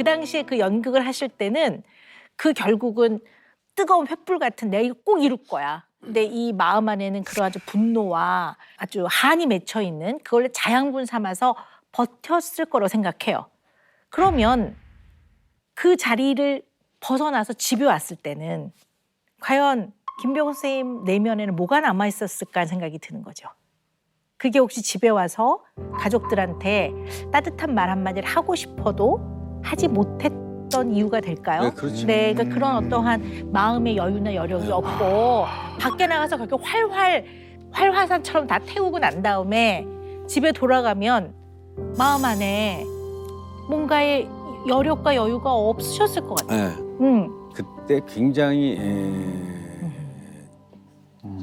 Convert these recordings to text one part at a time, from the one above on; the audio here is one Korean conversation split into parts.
그 당시에 그 연극을 하실 때는 그 결국은 뜨거운 횃불 같은 내가 이거 꼭 이룰 거야. 근데 이 마음 안에는 그런 아주 분노와 아주 한이 맺혀 있는 그걸 자양분 삼아서 버텼을 거라고 생각해요. 그러면 그 자리를 벗어나서 집에 왔을 때는 과연 김병호 선생님 내면에는 뭐가 남아 있었을까 생각이 드는 거죠. 그게 혹시 집에 와서 가족들한테 따뜻한 말 한마디를 하고 싶어도 하지 못했던 이유가 될까요? 네, 그렇죠. 네, 그러니까 그런 어떠한 마음의 여유나 여력이 네. 없고 밖에 나가서 그렇게 활활 활화산처럼 다 태우고 난 다음에 집에 돌아가면 마음 안에 뭔가의 여력과 여유가 없으셨을 것 같아요. 네. 음. 그때 굉장히 에,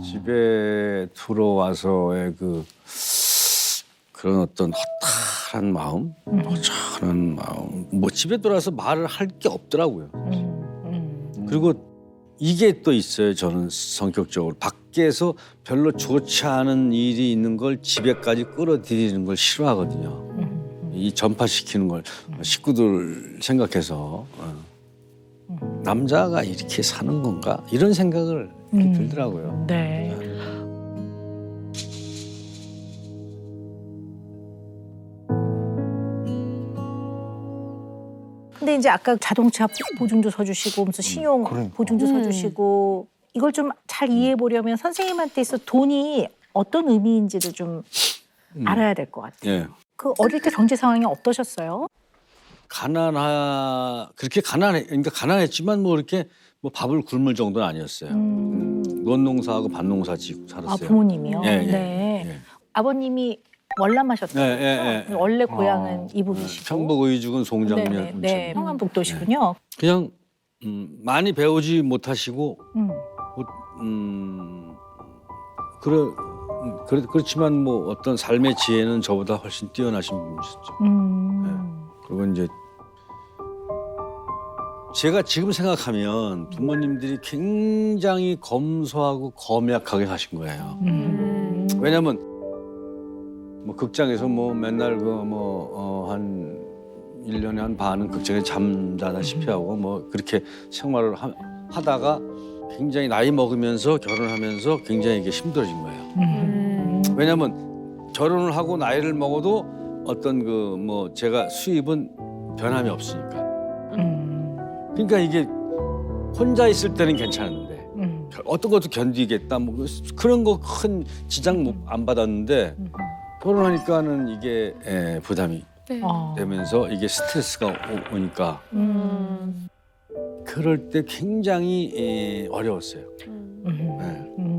집에 들어와서의 그 그런 어떤 허탈한 마음, 음. 허전한 마음. 뭐 집에 들어와서 말을 할 게 없더라고요. 음. 음. 그리고 이게 또 있어요. 저는 성격적으로 밖에서 별로 좋지 않은 일이 있는 걸 집에까지 끌어들이는 걸 싫어하거든요. 음. 이 전파시키는 걸 식구들 생각해서 어. 음. 남자가 이렇게 사는 건가 이런 생각을 음. 들더라고요. 네. 근데 이제 아까 자동차 보증도 서주시고 무슨 신용 그러니까. 보증도 음. 서주시고 이걸 좀 잘 이해해 보려면 선생님한테 있어 돈이 어떤 의미인지도 좀 음. 알아야 될 것 같아요. 예, 그 어릴 때 경제 상황이 어떠셨어요? 가난하 그렇게 가난해 그러니까 가난했지만 뭐 이렇게 뭐 밥을 굶을 정도는 아니었어요. 음. 음, 논농사하고 밭농사 짓고 아 살았어요. 부모님이요. 예, 예, 네. 예. 아버님이 월남하셨다고 예, 예, 예. 원래 고향은 어. 이북이시고. 평북 의죽은 송장면 네, 네, 네. 평안북도시군요. 그냥 음, 많이 배우지 못하시고 음. 음, 그래, 음, 그래 그렇지만 뭐 어떤 삶의 지혜는 저보다 훨씬 뛰어나신 분이셨죠. 음. 그리고 이제 제가 지금 생각하면 부모님들이 굉장히 검소하고 검약하게 하신 거예요. 음. 왜냐면 뭐 극장에서 뭐 맨날 그뭐한 일년에한 반은 극장에 잠자다시피 하고 뭐 그렇게 생활을 하, 하다가 굉장히 나이 먹으면서 결혼하면서 굉장히 이게 힘들어진 거예요. 음. 왜냐면 결혼을 하고 나이를 먹어도 어떤 그 뭐 제가 수입은 변함이 없으니까. 음. 그러니까 이게 혼자 있을 때는 괜찮은데 음. 겨- 어떤 것도 견디겠다 뭐 그런 거 큰 지장 못- 안 받았는데 음. 결혼하니까는 이게 예, 부담이 네. 어. 되면서 이게 스트레스가 오, 오니까 음. 그럴 때 굉장히 예, 어려웠어요. 음. 음. 예. 음.